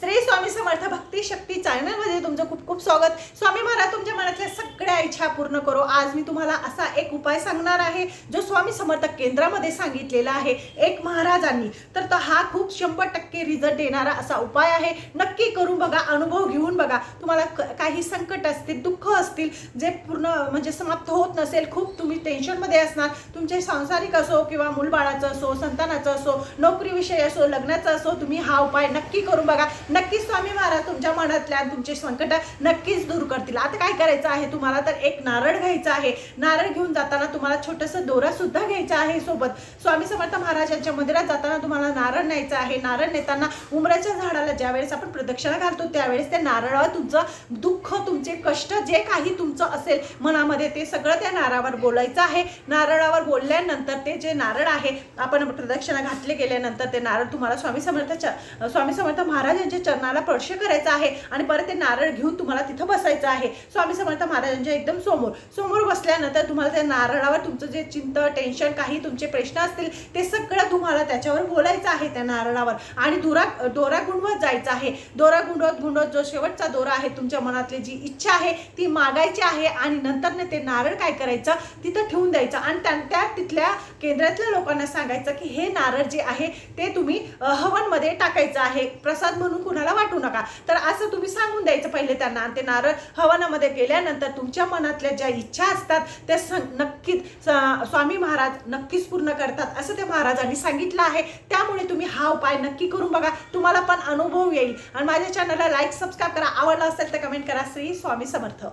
श्री स्वामी समर्थ भक्ती शक्ती चॅनलमध्ये तुमचं खूप खूप स्वागत. स्वामी महाराज तुमच्या मनातल्या सगळ्या इच्छा पूर्ण करो. आज मी तुम्हाला असा एक उपाय सांगणार आहे जो स्वामी समर्थ केंद्रामध्ये सांगितलेला आहे एक महाराजांनी. तर तो हा खूप शंभर टक्के रिझल्ट देणारा असा उपाय आहे. नक्की करून बघा अनुभव घेऊन बघा. तुम्हाला क- काही संकट असतील दुःख असतील जे पूर्ण म्हणजे समाप्त होत नसेल खूप तुम्ही टेन्शनमध्ये असणार. तुमचे सांसारिक असो किंवा मूलबाळाचं असो संतानाचं असो नोकरीविषयी असो लग्नाचं असो तुम्ही हा उपाय नक्की करून बघा. नक्कीच स्वामी महाराज तुमच्या मनातल्या तुमचे संकट नक्कीच दूर करतील. आता काय करायचं आहे? तुम्हाला तर एक नारळ घ्यायचा आहे. नारळ घेऊन जाताना तुम्हाला छोटंसं दोरा सुद्धा घ्यायचा आहे सोबत. स्वामी समर्थ महाराजांच्या मंदिरात जाताना तुम्हाला नारळ न्यायचा आहे. नारळ नेताना उमराच्या झाडाला ज्यावेळेस आपण प्रदक्षिणा घालतो त्यावेळेस त्या नारळावर तुमचं दुःख तुमचे कष्ट जे काही तुमचं असेल मनामध्ये ते सगळं त्या नारळावर बोलायचं आहे. नारळावर बोलल्यानंतर ते जे नारळ आहे आपण प्रदक्षिणा घातले गेल्यानंतर ते नारळ तुम्हाला स्वामी समर्थाच्या स्वामी समर्थ महाराजांच्या म्हणजे चरणाला स्पर्श करायचा आहे आणि परत ते नारळ घेऊन तुम्हाला तिथं बसायचं आहे. स्वामी समर्थ महाराजांच्या एकदम समोर. समोर बसल्यानंतर तुम्हाला त्या नारळावर तुमचं जे चिंत टेन्शन काही तुमचे प्रश्न असतील ते सगळं तुम्हाला त्याच्यावर बोलायचं आहे त्या नारळावर. आणि दोरा दोरा गुंडवत जायचं आहे. दोरा गुंडवत गुंडवत जो शेवटचा दोरा आहे तुमच्या मनातली जी इच्छा आहे ती मागायची आहे आणि नंतर ते नारळ काय करायचं तिथं ठेवून द्यायचं. आणि त्या त्या तिथल्या केंद्रातल्या लोकांना सांगायचं की हे नारळ जे आहे ते तुम्ही हवनमध्ये टाकायचं आहे. प्रसाद म्हणून कुणाला वाटू नका. तर असं तुम्ही सांगून द्यायचं पहिले त्यांना. ते नारळ हवनामध्ये गेल्यानंतर तुमच्या मनातल्या ज्या इच्छा असतात त्या सं- नक्कीच स्वामी महाराज नक्कीच पूर्ण करतात असं त्या महाराजांनी सांगितलं आहे. त्यामुळे तुम्ही हा उपाय नक्की करून बघा. तुम्हाला पण अनुभव येईल. आणि माझ्या चॅनलला लाईक सबस्क्राईब करा. आवडला असेल तर कमेंट करा. श्री स्वामी समर्थ.